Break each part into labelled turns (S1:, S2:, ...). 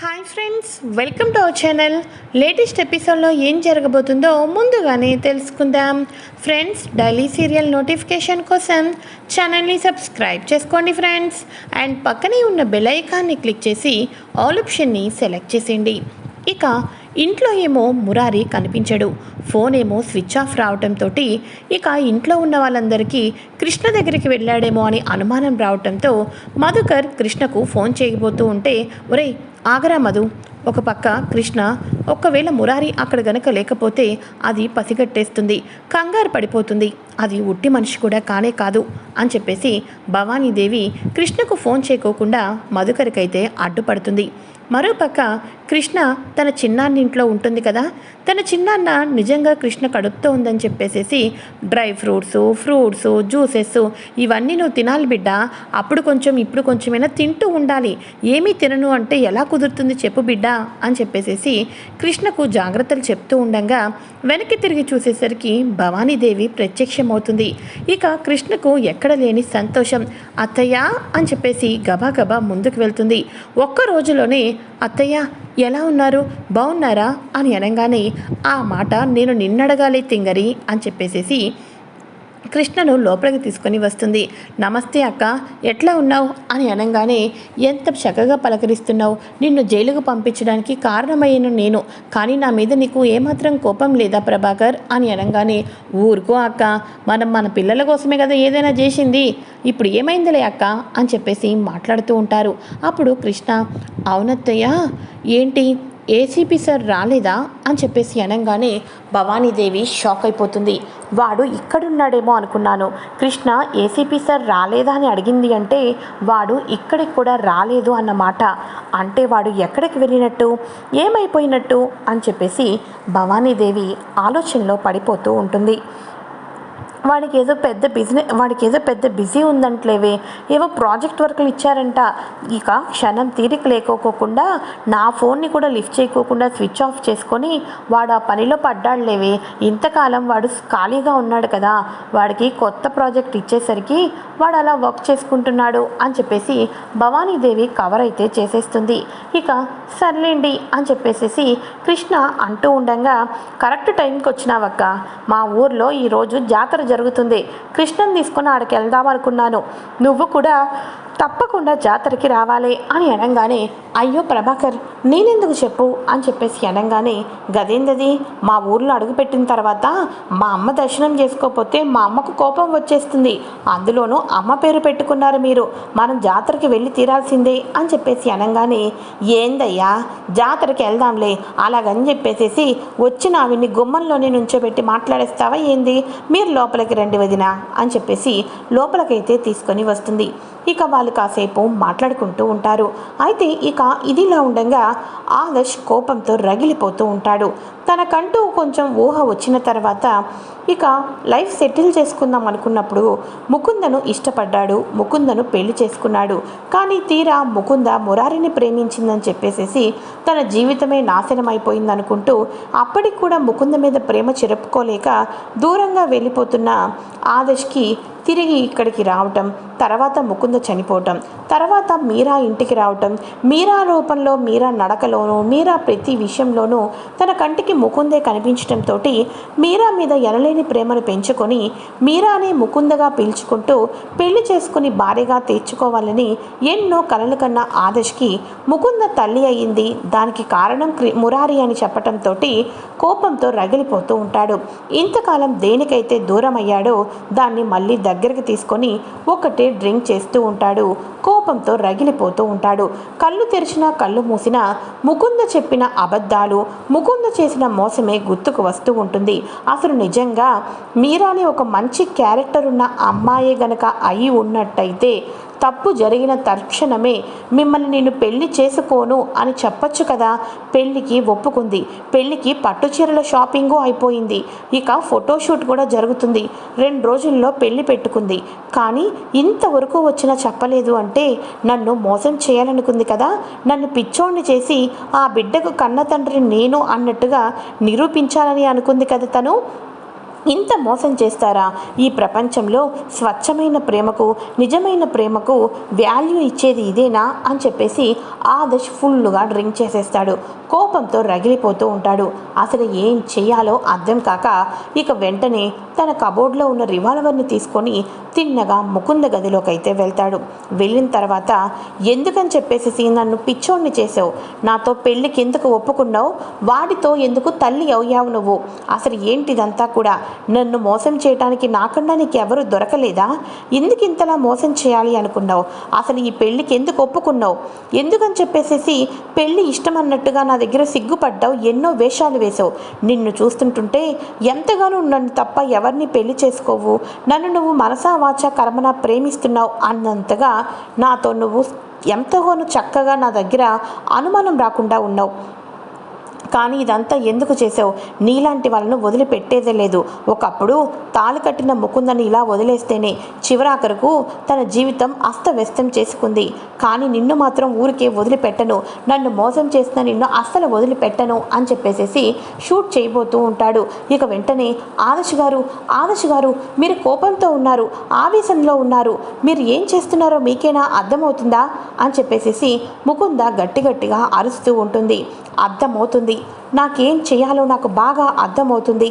S1: Hi friends welcome to our channel latest ఎపిసోడ్లో ఏం జరగబోతుందో ముందుగానే తెలుసుకుందాం. ఫ్రెండ్స్ డైలీ సీరియల్ నోటిఫికేషన్ కోసం ఛానల్ని సబ్స్క్రైబ్ చేసుకోండి ఫ్రెండ్స్ అండ్ పక్కనే ఉన్న బెల్ ఐకాన్ని క్లిక్ చేసి ఆల్ ఆప్షన్ని సెలెక్ట్ చేసేయండి. ఇక ఇంట్లో ఏమో మురారి కనిపించడు. ఫోన్ ఏమో స్విచ్ ఆఫ్ రావటంతో ఇక ఇంట్లో ఉన్న వాళ్ళందరికీ కృష్ణ దగ్గరికి వెళ్ళాడేమో అని అనుమానం రావటంతో మధుకర్ కృష్ణకు ఫోన్ చేయబోతూ ఉంటే ఒరేయ్ ఆగరా మధు ఒక పక్క కృష్ణ ఒక్కవేళ మురారి అక్కడ గనక లేకపోతే అది పసిగట్టేస్తుంది కంగారు పడిపోతుంది. అది ఉట్టి మనిషి కూడా కానే కాదు అని చెప్పేసి భవానీదేవి కృష్ణకు ఫోన్ చేయకోకుండా మధుకరికైతే అడ్డుపడుతుంది. మరోపక్క కృష్ణ తన చిన్నాన్న ఇంట్లో ఉంటుంది కదా. తన చిన్నాన్న నిజంగా కృష్ణ కడుపుతో ఉందని చెప్పేసేసి డ్రై ఫ్రూట్స్ ఫ్రూట్స్ జ్యూసెస్ ఇవన్నీ నువ్వు తినాలి బిడ్డ. అప్పుడు కొంచెం ఇప్పుడు కొంచెమైనా తింటూ ఉండాలి. ఏమీ తినను అంటే ఎలా కుదురుతుంది చెప్పు బిడ్డ అని చెప్పేసేసి కృష్ణకు జాగ్రత్తలు చెప్తూ ఉండగా వెనక్కి తిరిగి చూసేసరికి భవానీదేవి ప్రత్యక్షమవుతుంది. ఇక కృష్ణకు ఎక్కడ లేని సంతోషం అత్తయ్య అని చెప్పేసి గబా ముందుకు వెళ్తుంది. ఒక్క రోజులోనే అత్తయ్య ఎలా ఉన్నారు? బాగున్నారా అని అనగానే ఆ మాట నేను నిన్నడగాలి తింగరి అని చెప్పేసేసి కృష్ణను లోపలికి తీసుకొని వస్తుంది. నమస్తే అక్క ఎట్లా ఉన్నావు? అని అనగానే ఎంత చక్కగా పలకరిస్తున్నావు. నిన్ను జైలుకు పంపించడానికి కారణమైన నేను. కానీ నా మీద నీకు ఏమాత్రం కోపం లేదా ప్రభాకర్? అని అనగానే ఊరుకో అక్క మనం మన పిల్లల కోసమే కదా ఏదైనా చేసింది. ఇప్పుడు ఏమైందిలే అక్క? అని చెప్పేసి మాట్లాడుతూ ఉంటారు. అప్పుడు కృష్ణ అవునత్తయ్య ఏంటి? ఏసీపీ సార్ రాలేదా అని చెప్పేసి అనగానే భవానీదేవి షాక్ అయిపోతుంది. వాడు ఇక్కడున్నాడేమో అనుకున్నాను. కృష్ణ ఏసీపీ సార్ రాలేదా అని అడిగింది అంటే వాడు ఇక్కడికి కూడా రాలేదు అన్నమాట అంటే వాడు ఎక్కడికి వెళ్ళినట్టు? ఏమైపోయినట్టు? అని చెప్పేసి భవానీదేవి ఆలోచనలో పడిపోతూ ఉంటుంది. వాడికి ఏదో పెద్ద బిజినెస్ వాడికి ఏదో పెద్ద బిజీ ఉందంట్లేవే. ఏవో ప్రాజెక్ట్ వర్క్లు ఇచ్చారంట. ఇక క్షణం తీరిక లేకోకుండా నా ఫోన్ని కూడా లిఫ్ట్ చేయకోకుండా స్విచ్ ఆఫ్ చేసుకొని వాడు ఆ పనిలో పడ్డాడులేవే. ఇంతకాలం వాడు ఖాళీగా ఉన్నాడు కదా. వాడికి కొత్త ప్రాజెక్ట్ ఇచ్చేసరికి వాడు అలా వర్క్ చేసుకుంటున్నాడు అని చెప్పేసి భవానీదేవి కవర్ అయితే చేసేస్తుంది. ఇక సర్లేండి అని చెప్పేసేసి కృష్ణ అంటూ ఉండగా కరెక్ట్ టైంకి వచ్చినావక్క మా ఊర్లో ఈరోజు జాతర జరుగుతుంది. జరుగుతుంది. కృష్ణన్ తీసుకుని ఆడికి వెళ్దాం అనుకున్నాను. నువ్వు కూడా తప్పకుండా జాతరకి రావాలి అని అనగానే అయ్యో ప్రభాకర్ నేనెందుకు చెప్పు అని చెప్పేసి అనగానే గదేందది మా ఊర్లో అడుగుపెట్టిన తర్వాత మా అమ్మ దర్శనం చేసుకోకపోతే మా అమ్మకు కోపం వచ్చేస్తుంది. అందులోనూ అమ్మ పేరు పెట్టుకున్నారు మీరు. మనం జాతరకి వెళ్ళి తీరాల్సిందే అని చెప్పేసి అనగానే ఏందయ్యా జాతరకి వెళ్దాంలే. అలాగని చెప్పేసేసి వచ్చిన ఆవిడ్ని గుమ్మంలోనే నుంచోబెట్టి మాట్లాడేస్తావా ఏంది? మీరు లోపల లోపలికి రండి వదిన అని చెప్పేసి లోపలికైతే తీసుకొని వస్తుంది. ఇక వాళ్ళు కాసేపు మాట్లాడుకుంటూ ఉంటారు. అయితే ఇక ఇదిలా ఉండగా ఆదర్శ్ కోపంతో రగిలిపోతూ ఉంటాడు. తనకంటూ కొంచెం ఊహ వచ్చిన తర్వాత ఇక లైఫ్ సెటిల్ చేసుకుందాం అనుకున్నప్పుడు ముకుందను ఇష్టపడ్డాడు. ముకుందను పెళ్ళి చేసుకున్నాడు. కానీ తీరా ముకుంద మురారిని ప్రేమించిందని చెప్పేసేసి తన జీవితమే నాశనం అయిపోయింది అనుకుంటూ అప్పటికి కూడా ముకుంద మీద ప్రేమ చెరుపుకోలేక దూరంగా వెళ్ళిపోతున్న ఆదర్శ్కి తిరిగి ఇక్కడికి రావటం తర్వాత ముకుంద చనిపోవటం తర్వాత మీరా ఇంటికి రావటం మీరా రూపంలో మీరా నడకలోనూ మీరా ప్రతి విషయంలోనూ తన కంటికి ముకుందే కనిపించడంతో మీరా మీద ఎనలేని ప్రేమను పెంచుకొని మీరానే ముకుందగా పీల్చుకుంటూ పెళ్ళి చేసుకుని భార్యగా తీర్చుకోవాలని ఎన్నో కలలు కన్న ఆదర్శ్కి ముకుంద తల్లి అయ్యింది దానికి కారణం మురారి అని చెప్పటంతో కోపంతో రగిలిపోతూ ఉంటాడు. ఇంతకాలం దేనికైతే దూరం అయ్యాడో దాన్ని మళ్ళీ దగ్గరికి తీసుకొని ఒకటే డ్రింక్ చేస్తూ ఉంటాడు. కోపంతో రగిలిపోతూ ఉంటాడు. కళ్ళు తెరిచినా కళ్ళు మూసినా ముకుంద చెప్పిన అబద్ధాలు ముకుంద చేసిన మోసమే గుర్తుకు వస్తూ ఉంటుంది. అసలు నిజంగా మీరాని ఒక మంచి క్యారెక్టర్ ఉన్న అమ్మాయే గనక అయి ఉన్నట్టయితే తప్పు జరిగిన తక్షణమే మిమ్మల్ని నేను పెళ్ళి చేసుకోను అని చెప్పొచ్చు కదా. పెళ్ళికి ఒప్పుకుంది. పెళ్ళికి పట్టుచీరల షాపింగు అయిపోయింది. ఇక ఫోటోషూట్ కూడా జరుగుతుంది. రెండు రోజుల్లో పెళ్ళి పెట్టుకుంది. కానీ ఇంతవరకు వచ్చినా చెప్పలేదు అంటే నన్ను మోసం చేయాలనుకుంది కదా. నన్ను పిచ్చోడిని చేసి ఆ బిడ్డకు కన్న తండ్రి నేను అన్నట్టుగా నిరూపించాలని అనుకుంది కదా తను. ఇంత మోసం చేస్తారా? ఈ ప్రపంచంలో స్వచ్ఛమైన ప్రేమకు నిజమైన ప్రేమకు వాల్యూ ఇచ్చేది ఇదేనా? అని చెప్పేసి ఆదర్శ్ ఫుల్గా డ్రింక్ చేసేస్తాడు. కోపంతో రగిలిపోతూ ఉంటాడు. అసలు ఏం చేయాలో అర్థం కాక ఇక వెంటనే తన కబోర్డ్లో ఉన్న రివాల్వర్ని తీసుకొని తిన్నగా ముకుంద గదిలోకి అయితే వెళ్తాడు. వెళ్ళిన తర్వాత ఎందుకని చెప్పేసి నన్ను పిచ్చోడిని చేసావు? నాతో పెళ్ళికి ఎందుకు ఒప్పుకున్నావు? వాడితో ఎందుకు తల్లి అయ్యావు నువ్వు? అసలు ఏంటిదంతా కూడా? నన్ను మోసం చేయడానికి నాకన్నా నీకు ఎవరు దొరకలేదా? ఎందుకు ఇంతలా మోసం చేయాలి అనుకున్నావు? అసలు ఈ పెళ్ళికి ఎందుకు ఒప్పుకున్నావు? ఎందుకని చెప్పేసేసి పెళ్ళి ఇష్టం అన్నట్టుగా నా దగ్గర సిగ్గుపడ్డావు ఎన్నో వేషాలు వేసావు నిన్ను చూస్తుంటుంటే ఎంతగానో నన్ను తప్ప ఎవరిని పెళ్ళి చేసుకోవు. నన్ను నువ్వు మనసా వాచ కర్మన ప్రేమిస్తున్నావు అన్నంతగా నాతో నువ్వు ఎంతగానో చక్కగా నా దగ్గర అనుమానం రాకుండా ఉన్నావు. కానీ ఇదంతా ఎందుకు చేసావు నీలాంటి వాళ్ళను వదిలిపెట్టేదే లేదు. ఒకప్పుడు తాళి కట్టిన ముకుందని ఇలా వదిలేస్తేనే చివరాఖరుకు తన జీవితం అస్తవ్యస్తం చేసుకుంది. కానీ నిన్ను మాత్రం ఊరికే వదిలిపెట్టను. నన్ను మోసం చేసిన నిన్ను అస్సలు వదిలిపెట్టను అని చెప్పేసేసి షూట్ చేయబోతూ ఉంటాడు. ఇక వెంటనే ఆదర్శ్ గారు ఆదర్శ్ గారు మీరు కోపంతో ఉన్నారు ఆవేశంలో ఉన్నారు. మీరు ఏం చేస్తున్నారో మీకేనా అర్థమవుతుందా? అని చెప్పేసేసి ముకుంద గట్టి గట్టిగా అరుస్తూ ఉంటుంది. అర్థమవుతుంది. నాకేం చేయాలో నాకు బాగా అర్థమవుతుంది.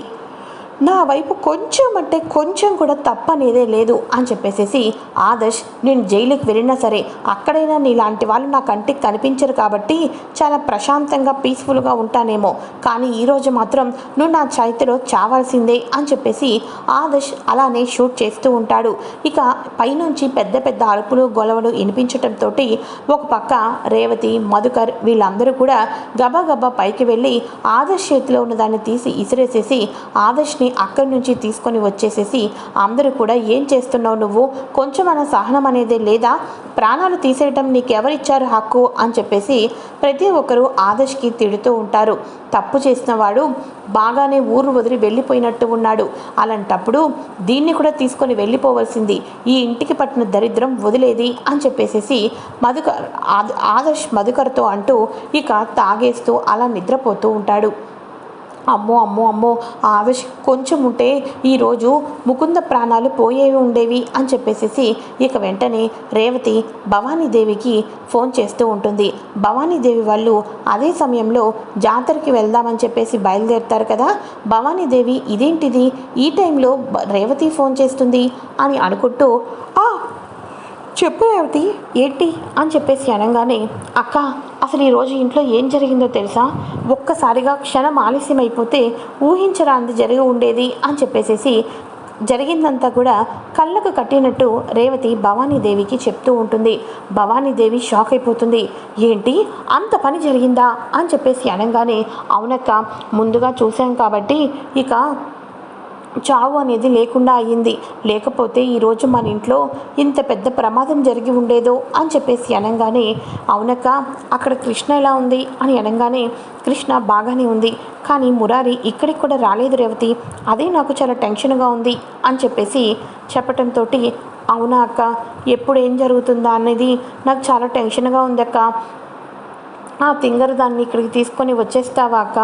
S1: నా వైపు కొంచెం అంటే కొంచెం కూడా తప్పనేదే లేదు అని చెప్పేసేసి ఆదర్శ్ నేను జైలుకి వెళ్ళినా సరే అక్కడైనా నీలాంటి వాళ్ళు నా కంటికి కనిపించరు కాబట్టి చాలా ప్రశాంతంగా పీస్ఫుల్గా ఉంటానేమో. కానీ ఈరోజు మాత్రం నువ్వు నా చేతిలో చావాల్సిందే అని చెప్పేసి ఆదర్శ్ అలానే షూట్ చేస్తూ ఉంటాడు. ఇక పైనుంచి పెద్ద పెద్ద అరుపులు గొలవలు వినిపించడంతో ఒక పక్క రేవతి మధుకర్ వీళ్ళందరూ కూడా గబగబా పైకి వెళ్ళి ఆదర్శ్ చేతిలో ఉన్న దాన్ని తీసి ఇసిరేసేసి ఆదర్శ్ని అక్కడి నుంచి తీసుకొని వచ్చేసేసి అందరూ కూడా ఏం చేస్తున్నావు నువ్వు? కొంచెం అన్న సహనం అనేది లేదా? ప్రాణాలు తీసేయటం నీకు ఎవరిచ్చారు హక్కు? అని చెప్పేసి ప్రతి ఒక్కరూ ఆదర్శ్కి తిడుతూ ఉంటారు. తప్పు చేసిన వాడు బాగానే ఊరు వదిలి వెళ్ళిపోయినట్టు ఉన్నాడు. అలాంటప్పుడు దీన్ని కూడా తీసుకొని వెళ్ళిపోవలసింది. ఈ ఇంటికి పట్టిన దరిద్రం వదిలేది అని చెప్పేసేసి మధుకర్ ఆదర్శ్ మధుకర్తో అంటూ ఇక తాగేస్తూ అలా నిద్రపోతూ ఉంటాడు. అమ్మో అమ్మో అమ్మో ఆవిష్ ఆవేశ కొంచెం ఉంటే ఈరోజు ముకుంద ప్రాణాలు పోయేవి ఉండేవి అని చెప్పేసేసి ఇక వెంటనే రేవతి భవానీదేవికి ఫోన్ చేస్తూ ఉంటుంది. భవానీదేవి వాళ్ళు అదే సమయంలో జాతరకి వెళ్దామని చెప్పేసి బయలుదేరుతారు కదా భవానీదేవి ఇదేంటిది ఈ టైంలో రేవతి ఫోన్ చేస్తుంది అని అనుకుంటూ ఆ చెప్పు రేవతి. ఏంటి? అని చెప్పేసి అనగానే అక్క అసలు ఈరోజు ఇంట్లో ఏం జరిగిందో తెలుసా? ఒక్కసారిగా క్షణం ఆలస్యం అయిపోతే ఊహించరాంది జరిగి ఉండేది అని చెప్పేసేసి జరిగిందంతా కూడా కళ్ళకు కట్టినట్టు రేవతి భవానీదేవికి చెప్తూ ఉంటుంది. భవానీదేవి షాక్ అయిపోతుంది. ఏంటి? అంత పని జరిగిందా? అని చెప్పేసి అనగానే అవునక్క ముందుగా చూశాం కాబట్టి ఇక చావు అనేది లేకుండా అయ్యింది. లేకపోతే ఈరోజు మన ఇంట్లో ఇంత పెద్ద ప్రమాదం జరిగి ఉండేదో అని చెప్పేసి అనగానే అవునక్క అక్కడ కృష్ణ ఎలా ఉంది? అని అనగానే కృష్ణ బాగానే ఉంది. కానీ మురారి ఇక్కడికి కూడా రాలేదు రేవతి. అదే నాకు చాలా టెన్షన్గా ఉంది అని చెప్పేసి చెప్పటంతో అవునా అక్క ఎప్పుడు ఏం జరుగుతుందా అనేది నాకు చాలా టెన్షన్గా ఉంది అక్క ఆ తింగరు దాన్ని ఇక్కడికి తీసుకొని వచ్చేస్తావా అక్క?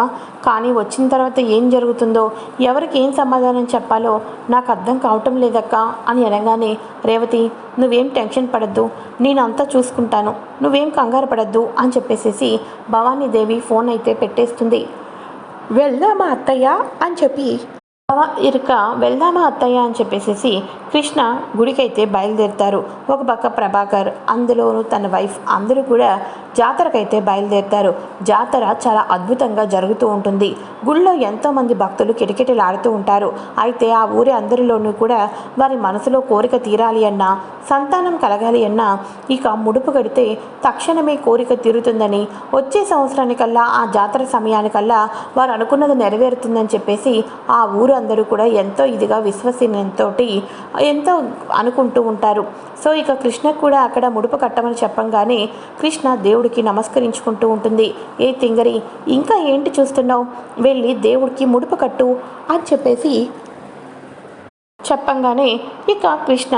S1: కానీ వచ్చిన తర్వాత ఏం జరుగుతుందో ఎవరికి ఏం సమాధానం చెప్పాలో నాకు అర్థం కావటం లేదక్క అని అనగానే రేవతి నువ్వేం టెన్షన్ పడద్దు నేను అంతా చూసుకుంటాను నువ్వేం కంగారు పడద్దు అని చెప్పేసేసి భవానీదేవి ఫోన్ అయితే పెట్టేస్తుంది. వెళ్దామా అత్తయ్య అని చెప్పి. ఇరుక వెళ్దామా అత్తయ్య అని చెప్పేసేసి కృష్ణ గుడికైతే బయలుదేరుతారు. ఒక పక్క ప్రభాకర్ అందులోనూ తన వైఫ్ అందరూ కూడా జాతరకైతే బయలుదేరుతారు. జాతర చాలా అద్భుతంగా జరుగుతూ ఉంటుంది. గుళ్ళో ఎంతోమంది భక్తులు కిటకిటలాడుతూ ఉంటారు. అయితే ఆ ఊరి అందరిలోనూ కూడా వారి మనసులో కోరిక తీరాలి అన్నా సంతానం కలగాలి అన్నా ఇక ముడుపు కడితే తక్షణమే కోరిక తీరుతుందని వచ్చే సంవత్సరానికల్లా ఆ జాతర సమయానికల్లా వారు అనుకున్నది నెరవేరుతుందని చెప్పేసి ఆ ఊరు అందరూ కూడా ఎంతో ఇదిగా విశ్వసనీయంతో ఎంతో అనుకుంటూ ఉంటారు. సో ఇక కృష్ణ కూడా అక్కడ ముడుపు కట్టమని చెప్పంగానే కృష్ణ దేవుడికి నమస్కరించుకుంటూ ఉంటుంది. ఏ తింగరి ఇంకా ఏంటి చూస్తున్నావు? వెళ్ళి దేవుడికి ముడుపు కట్టు అని చెప్పేసి చెప్పంగానే ఇక కృష్ణ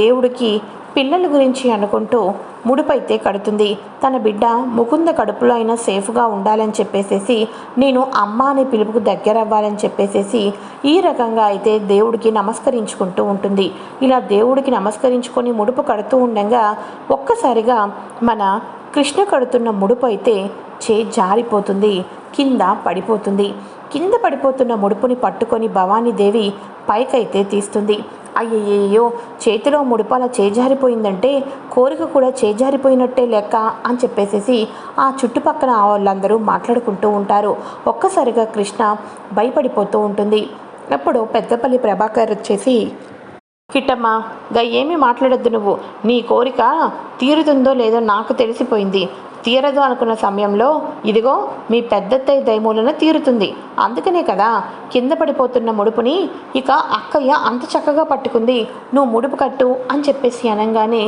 S1: దేవుడికి పిల్లల గురించి అనుకుంటూ ముడుపైతే కడుతుంది. తన బిడ్డ ముకుంద కడుపులో అయినా సేఫ్గా ఉండాలని చెప్పేసేసి నేను అమ్మ అనే పిలుపుకు దగ్గర అవ్వాలని చెప్పేసేసి ఈ రకంగా అయితే దేవుడికి నమస్కరించుకుంటూ ఉంటుంది. ఇలా దేవుడికి నమస్కరించుకొని ముడుపు కడుతూ ఉండగా ఒక్కసారిగా మన కృష్ణ కడుతున్న ముడుపు అయితే చే జారిపోతుంది కింద పడిపోతుంది. కింద పడిపోతున్న ముడుపుని పట్టుకొని భవానీదేవి పైకైతే తీస్తుంది. అయ్యయ్యో చేతిలో ముడుపు చేజారిపోయిందంటే కోరిక కూడా చేజారిపోయినట్టే లెక్క అని చెప్పేసేసి ఆ చుట్టుపక్కల వాళ్ళందరూ మాట్లాడుకుంటూ ఉంటారు. ఒక్కసారిగా కృష్ణ భయపడిపోతూ ఉంటుంది. అప్పుడు పెద్దపల్లి ప్రభాకర్ వచ్చేసి కిట్టమ్మా గా ఏమీ మాట్లాడొద్దు నువ్వు. నీ కోరిక తీరుతుందో లేదో నాకు తెలిసిపోయింది. తీరదు అనుకున్న సమయంలో ఇదిగో మీ పెద్దత్తయ్య దయమూలన తీరుతుంది. అందుకనే కదా కింద పడిపోతున్న ముడుపుని ఇక అక్కయ్య అంత చక్కగా పట్టుకుంది. నువ్వు ముడుపు కట్టు అని చెప్పేసి అనగానే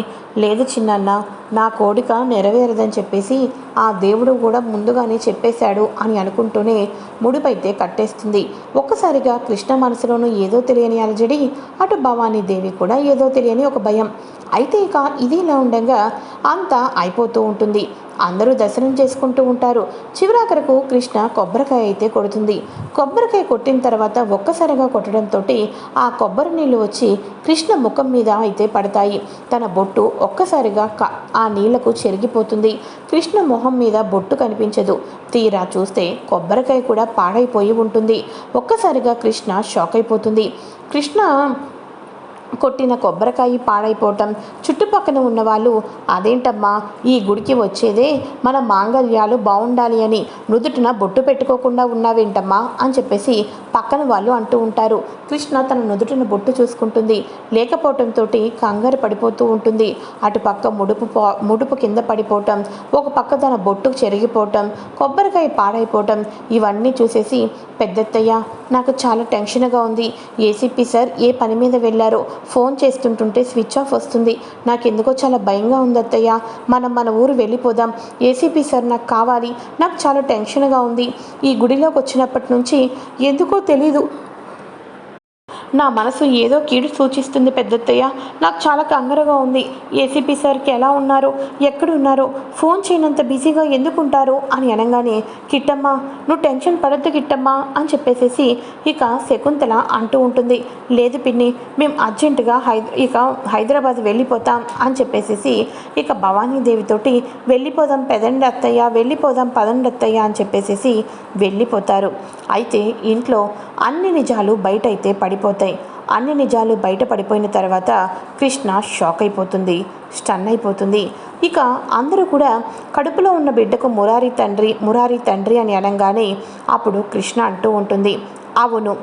S1: లేదు చిన్నన్న నా కోరిక నెరవేరదని చెప్పేసి ఆ దేవుడు కూడా ముందుగానే చెప్పేశాడు అని అనుకుంటూనే ముడిపైతే కట్టేస్తుంది. ఒక్కసారిగా కృష్ణ మనసులోనూ ఏదో తెలియని అలజడి అటు భవానీ దేవి కూడా ఏదో తెలియని ఒక భయం. అయితే ఇక ఇది ఇలా ఉండగా అంతా అయిపోతూ ఉంటుంది. అందరూ దర్శనం చేసుకుంటూ ఉంటారు. చివరాఖరకు కృష్ణ కొబ్బరికాయ అయితే కొడుతుంది. కొబ్బరికాయ కొట్టిన తర్వాత ఒక్కసారిగా కొట్టడంతో ఆ కొబ్బరి నీళ్ళు వచ్చి కృష్ణ ముఖం మీద అయితే పడతాయి. తన బొట్టు ఒక్కసారిగా ఆ నీళ్ళకు చెరిగిపోతుంది. కృష్ణ మొహం మీద బొట్టు కనిపించదు. తీరా చూస్తే కొబ్బరికాయ కూడా పాడైపోయి ఉంటుంది. ఒక్కసారిగా కృష్ణ షాక్ అయిపోతుంది. కృష్ణ కొట్టిన కొబ్బరికాయ పాడైపోవటం చుట్టుపక్కన ఉన్న వాళ్ళు అదేంటమ్మా ఈ గుడికి వచ్చేదే మన మాంగల్యాలు బాగుండాలి అని నుదుటిన బొట్టు పెట్టుకోకుండా ఉన్నావేంటమ్మా? అని చెప్పేసి పక్కన వాళ్ళు అంటూ ఉంటారు. కృష్ణ తన నుదుటిన బొట్టు చూసుకుంటుంది. లేకపోవటంతో కంగారు పడిపోతూ ఉంటుంది. అటు పక్క ముడుపు పో- ముడుపు కింద పడిపోవటం ఒక పక్క తన బొట్టుకు చెరిగిపోవటం కొబ్బరికాయ పాడైపోవటం ఇవన్నీ చూసేసి పెద్దత్తయ్య నాకు చాలా టెన్షన్గా ఉంది. ఏసీపీ సార్ ఏ పని మీద వెళ్ళారో ఫోన్ చేస్తుంటుంటే స్విచ్ ఆఫ్ వస్తుంది. నాకు ఎందుకో చాలా భయంగా ఉంది అత్తయ్య మనం మన ఊరు వెళ్ళిపోదాం. ఏసీపీ సార్ నాకు కావాలి. నాకు చాలా టెన్షన్గా ఉంది. ఈ గుడిలోకి వచ్చినప్పటి నుంచి ఎందుకో తెలీదు. నా మనసు ఏదో కీడు సూచిస్తుంది పెద్దత్తయ్య. నాకు చాలా కంగారుగా ఉంది. ఏసీపీ సార్కి ఎలా ఉన్నారు? ఎక్కడున్నారో? ఫోన్ చేయనంత బిజీగా ఎందుకుంటారు? అని అనగానే కిట్టమ్మ నువ్వు టెన్షన్ పడద్దు కిట్టమ్మ అని చెప్పేసేసి ఇక శకుంతల అంటూ ఉంటుంది. లేదు పిన్ని మేము అర్జెంటుగా హై ఇక హైదరాబాద్ వెళ్ళిపోతాం అని చెప్పేసేసి ఇక భవానీదేవితోటి వెళ్ళిపోదాం పెదండి అత్తయ్య వెళ్ళిపోదాం పదండి అత్తయ్య అని చెప్పేసేసి వెళ్ళిపోతారు. అయితే ఇంట్లో అన్ని నిజాలు బయట అయితే పడిపోతాయి అన్ని నిజాలు బయటపడిపోయిన తర్వాత కృష్ణ షాక్ అయిపోతుంది స్టన్ అయిపోతుంది. ఇక అందరూ కూడా కడుపులో ఉన్న బిడ్డకు మురారి తండ్రి మురారి తండ్రి అని అనగానే అప్పుడు కృష్ణ అంటూ ఉంటుంది అవును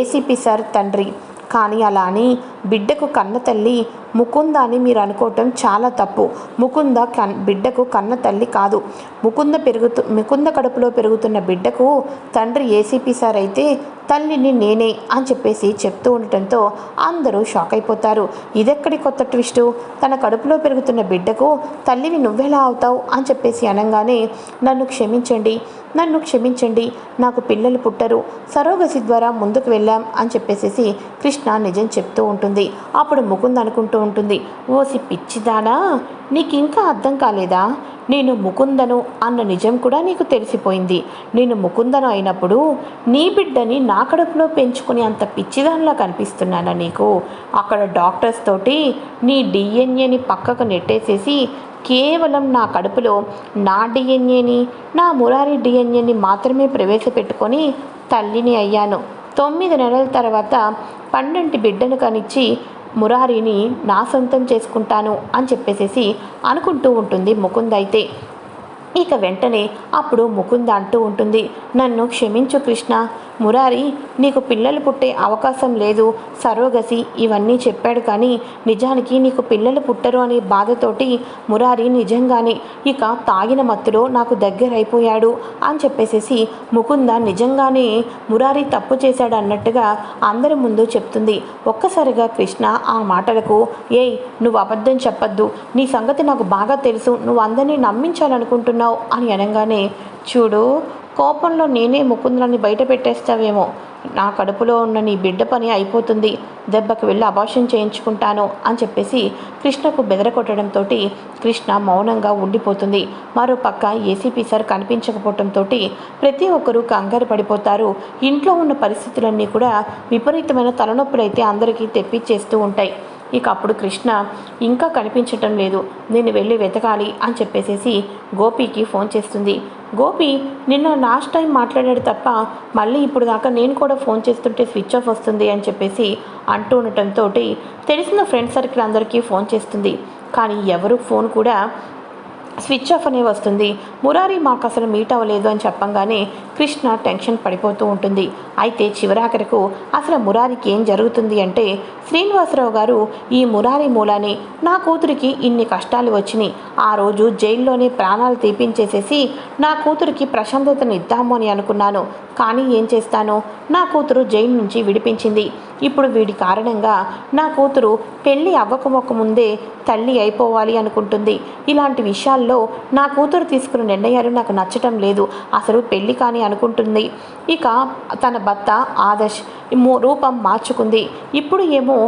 S1: ఏసీపీ సార్ తండ్రి. కానీ అలా అని బిడ్డకు కన్న తల్లి ముకుంద అని మీరు అనుకోవటం చాలా తప్పు. ముకుంద కన్ బిడ్డకు కన్న తల్లి కాదు. ముకుంద పెరుగుతు ముకుంద కడుపులో పెరుగుతున్న బిడ్డకు తండ్రి ఏసీపీ సార్ అయితే తల్లిని నేనే అని చెప్పేసి చెప్తూ ఉండటంతో అందరూ షాక్ అయిపోతారు. ఇదెక్కడి కొత్త ట్విస్టు? తన కడుపులో పెరుగుతున్న బిడ్డకు తల్లివి నువ్వెలా అవుతావు? అని చెప్పేసి అనగానే నన్ను క్షమించండి నన్ను క్షమించండి నాకు పిల్లలు పుట్టరు సరోగసి ద్వారా ముందుకు వెళ్ళాం అని చెప్పేసి కృష్ణ నిజం చెప్తూ ఉంటుంది. అప్పుడు ముకుంద్ అనుకుంటూ ఉంటుంది ఓసి పిచ్చిదానా నీకు ఇంకా అర్థం కాలేదా? నేను ముకుందను అన్న నిజం కూడా నీకు తెలిసిపోయింది. నేను ముకుందను అయినప్పుడు నీ బిడ్డని నా కడుపులో పెంచుకునే అంత పిచ్చిదానిలా కనిపిస్తున్నానా నీకు? అక్కడ డాక్టర్స్ తోటి నీ డిఎన్ఏని పక్కకు నెట్టేసేసి కేవలం నా కడుపులో నా డిఎన్ఏని నా మురారి డిఎన్ఏని మాత్రమే ప్రవేశపెట్టుకొని తల్లిని అయ్యాను. తొమ్మిది నెలల తర్వాత పండంటి బిడ్డను కనిచ్చి మురారిని నా సొంతం చేసుకుంటాను అని చెప్పేసేసి అనుకుంటూ ఉంటుంది ముకుంద్ అయితే ఇక వెంటనే అప్పుడు ముకుంద అంటూ ఉంటుంది నన్ను క్షమించు కృష్ణ. మురారి నీకు పిల్లలు పుట్టే అవకాశం లేదు. సరోగసి ఇవన్నీ చెప్పాడు కానీ నిజానికి నీకు పిల్లలు పుట్టరు అనే బాధతోటి మురారి నిజంగానే ఇక తాగిన మత్తులో నాకు దగ్గరైపోయాడు అని చెప్పేసేసి ముకుంద నిజంగానే మురారి తప్పు చేశాడు అన్నట్టుగా అందరి ముందు చెప్తుంది. ఒక్కసారిగా కృష్ణ ఆ మాటలకు ఏయ్ నువ్వు అబద్ధం చెప్పొద్దు. నీ సంగతి నాకు బాగా తెలుసు. నువ్వు అందరినీ నమ్మించాలనుకుంటున్నావు. అని అనగానే చూడు కోపంలో నేనే ముకుందరాన్ని బయట పెట్టేస్తావేమో. నా కడుపులో ఉన్న నీ బిడ్డ పని అయిపోతుంది. దెబ్బకి వెళ్ళి అబార్షన్ చేయించుకుంటాను అని చెప్పేసి కృష్ణకు బెదరకొట్టడంతో కృష్ణ మౌనంగా ఉండిపోతుంది. మరో పక్క ఏసీపీ సార్ కనిపించకపోవడంతో ప్రతి ఒక్కరూ కంగారు పడిపోతారు. ఇంట్లో ఉన్న పరిస్థితులన్నీ కూడా విపరీతమైన తలనొప్పులు అయితే అందరికీ తెప్పించేస్తూ ఉంటాయి. ఇక అప్పుడు కృష్ణ ఇంకా కనిపించటం లేదు. నేను వెళ్ళి వెతకాలి అని చెప్పేసేసి గోపికి ఫోన్ చేస్తుంది. గోపి నిన్న లాస్ట్ టైం మాట్లాడాడు తప్ప మళ్ళీ ఇప్పుడు దాకా నేను కూడా ఫోన్ చేస్తుంటే స్విచ్ ఆఫ్ వస్తుంది అని చెప్పేసి అంటూ ఉండటంతో తెలిసిన ఫ్రెండ్ సర్కిల్ అందరికీ ఫోన్ చేస్తుంది. కానీ ఎవరు ఫోన్ కూడా స్విచ్ ఆఫ్ అనే వస్తుంది. మురారి మాకు అసలు మీట్ అవ్వలేదు అని చెప్పంగానే కృష్ణ టెన్షన్ పడిపోతూ ఉంటుంది. అయితే చివరాఖరకు అసలు మురారికి ఏం జరుగుతుంది అంటే శ్రీనివాసరావు గారు ఈ మురారి మూలానే నా కూతురికి ఇన్ని కష్టాలు వచ్చినాయి ఆ రోజు జైల్లోనే ప్రాణాలు తీపించేసేసి నా కూతురికి ప్రశాంతతను ఇద్దాము అని అనుకున్నాను. కానీ ఏం చేస్తాను? నా కూతురు జైలు నుంచి విడిపించింది. ఇప్పుడు వీడి కారణంగా నా కూతురు పెళ్ళి అవ్వకమొక్క ముందే తల్లి అయిపోవాలి అనుకుంటుంది. ఇలాంటి విషయాల్లో నా కూతురు తీసుకున్న నిర్ణయాలు నాకు నచ్చటం లేదు. అసలు పెళ్ళి కానీ అనుకుంటుంది. ఇక తన భర్త ఆదర్శ్ రూపం మార్చుకుంది. ఇప్పుడు ఏమో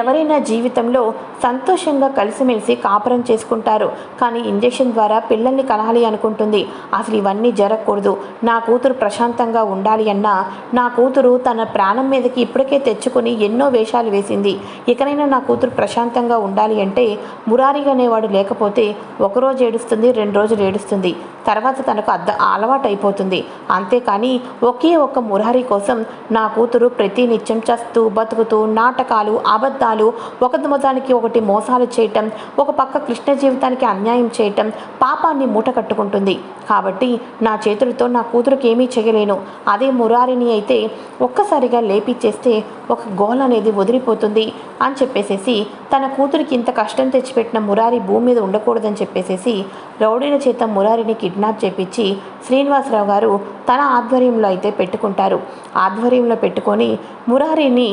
S1: ఎవరైనా జీవితంలో సంతోషంగా కలిసిమెలిసి కాపురం చేసుకుంటారు. కానీ ఇంజెక్షన్ ద్వారా పిల్లల్ని కనాలి అనుకుంటుంది. అసలు ఇవన్నీ జరగకూడదు. నా కూతురు ప్రశాంతంగా ఉండాలి అన్నా నా కూతురు తన ప్రాణం మీదకి ఇప్పటికే తెచ్చుకొని ఎన్నో వేషాలు వేసింది. ఇకనైనా నా కూతురు ప్రశాంతంగా ఉండాలి అంటే మురారి అనేవాడు లేకపోతే ఒకరోజు ఏడుస్తుంది రెండు రోజులు ఏడుస్తుంది. తర్వాత తనకు అద్ద అలవాటు అయిపోతుంది అంతేకాని ఒకే ఒక్క మురారి కోసం నా కూతురు ప్రతి నిత్యం చస్తూ బతుకుతూ నాటకాలు అబద్ధ అబద్ధాలు ఒకటి మొత్తానికి ఒకటి మోసాలు చేయటం ఒక పక్క కృష్ణ జీవితానికి అన్యాయం చేయటం పాపాన్ని మూట కట్టుకుంటుంది. కాబట్టి నా చేతులతో నా కూతురికి ఏమీ చేయలేను. అదే మురారిని అయితే ఒక్కసారిగా లేపిచ్చేస్తే ఒక గోల్ అనేది వదిలిపోతుంది అని చెప్పేసేసి తన కూతురికి ఇంత కష్టం తెచ్చిపెట్టిన మురారి భూమి మీద ఉండకూడదని చెప్పేసేసి రౌడీల చేత మురారిని కిడ్నాప్ చేపించి శ్రీనివాసరావు గారు తన ఆధ్వర్యంలో అయితే పెట్టుకుంటారు. ఆధ్వర్యంలో పెట్టుకొని మురారిని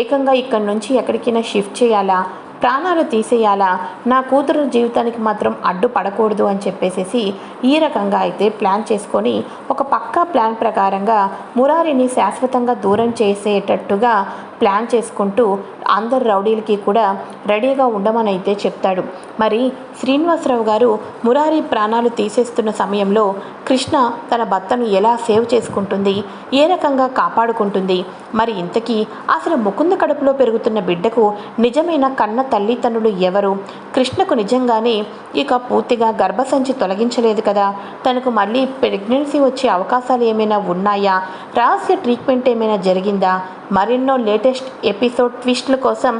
S1: ఏకంగా ఇక్కడి నుంచి ఎక్కడికైనా షిఫ్ట్ చేయాలా? ప్రాణాలు తీసేయాలా? నా కూతురు జీవితానికి మాత్రం అడ్డు పడకూడదు అని చెప్పేసేసి ఈ రకంగా అయితే ప్లాన్ చేసుకొని ఒక పక్కా ప్లాన్ ప్రకారంగా మురారిని శాశ్వతంగా దూరం చేసేటట్టుగా ప్లాన్ చేసుకుంటూ అందరు రౌడీలకి కూడా రెడీగా ఉండమని అయితే చెప్తాడు. మరి శ్రీనివాసరావు గారు మురారి ప్రాణాలు తీసేస్తున్న సమయంలో కృష్ణ తన భర్తను ఎలా సేవ్ చేసుకుంటుంది? ఏ రకంగా కాపాడుకుంటుంది? మరి ఇంతకీ అసలు ముకుంద కడుపులో పెరుగుతున్న బిడ్డకు నిజమైన కన్న తల్లిదండ్రులు ఎవరు? కృష్ణకు నిజంగానే ఇక పూర్తిగా గర్భసంచి తొలగించలేదు కదా. తనకు మళ్ళీ ప్రెగ్నెన్సీ వచ్చే అవకాశాలు ఏమైనా ఉన్నాయా? రహస్య ట్రీట్మెంట్ ఏమైనా జరిగిందా? మరెన్నో లేటెస్ట్ ఎపిసోడ్ ట్విస్ట్ల కోసం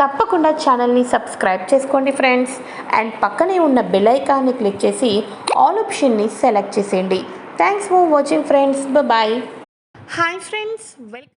S1: తప్పకుండా ఛానల్ని సబ్స్క్రైబ్ చేసుకోండి ఫ్రెండ్స్. అండ్ పక్కనే ఉన్న బెల్ ఐకాన్ని క్లిక్ చేసి ఆల్ ఆప్షన్ని సెలెక్ట్ చేసేయండి. Thanks for watching friends bye hi friends welcome